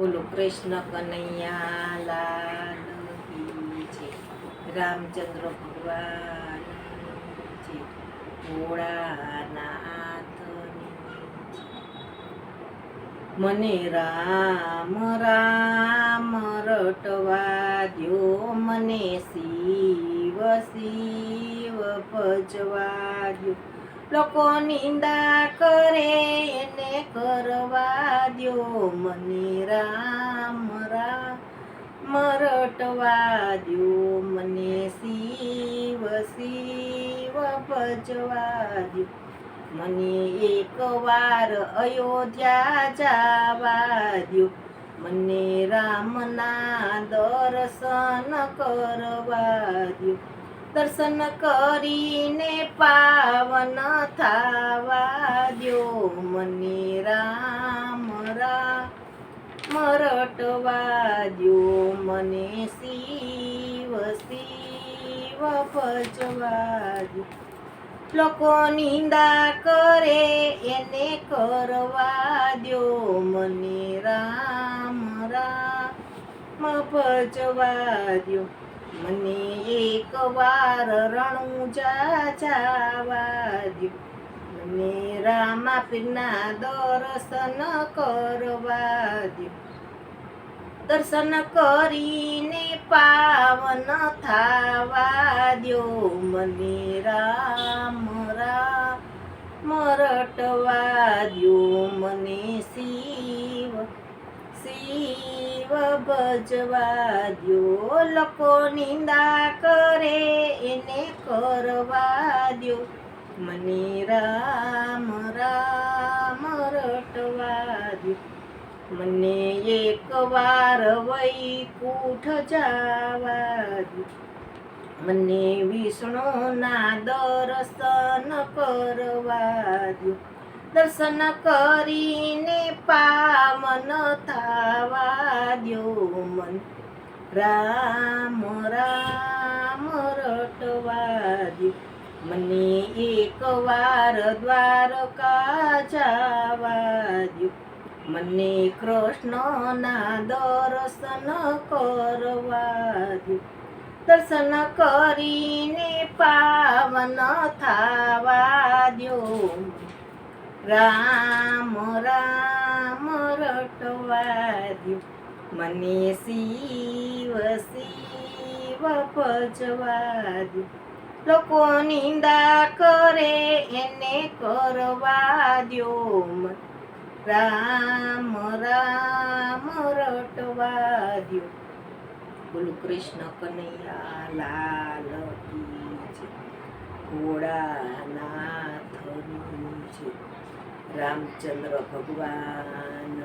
બોલો, કૃષ્ણ કનૈયા લાલ રામચંદ્ર ભગવાન છે. મને રામ રામ રટવા દ્યો મને શિવ શિવ ભજવા દ્યો લોકો નિંદા કરે, એને કરવા દ્યો મને રામ રામ. રટવા દ્યો મને શિવ શિવ ભજવા દ્યો. મને એકવાર અયોધ્યા જવા દ્યો. મને રામના દર્શન કરવા દ્યો. દર્શન કરીને પાવન થાવા દ્યો મને રામ રામ રટવા દ્યો મને શિવ શિવ ભજવા દ્યો. લોકો નિંદા કરે એને કરવા દ્યો મને રામ રામ ભજવા દ્યો. મને એકવાર રણું જાવા દ્યો મેરા રામા પીરના દર્શન કરવા દ્યો દર્શન કરીને પાવન થાવા દ્યો મને રામ રામ રટવા દ્યો મને શિવ ભજવા લોકો નિંદા કરે, એને કરવા દ્યો મને રામ રામ રટવા દ્યો મને એકવાર વૈકુંઠ જાવા દ્યો મને વિષ્ણુના દર્શન કરવા દ્યો દર્શન કરીને પાવન થાવા દ્યો મન. રામ રામ રટવાદ્યો મને એકવાર દ્વારકા જવા દ્યો મને કૃષ્ણના દર્શન કરવાદ્યો દર્શન કરીને પાવન થાવાદ્યો રામ રામ રટવા દ્યો મને શિવ શિવ ભજવા દ્યો લોકો નિંદા કરે, એને કરવા દ્યો રામ રામ રટવા દ્યો. બોલું કૃષ્ણ કનૈયા લાલ ભોળાનાથની છે રામચંદ્ર ભગવાન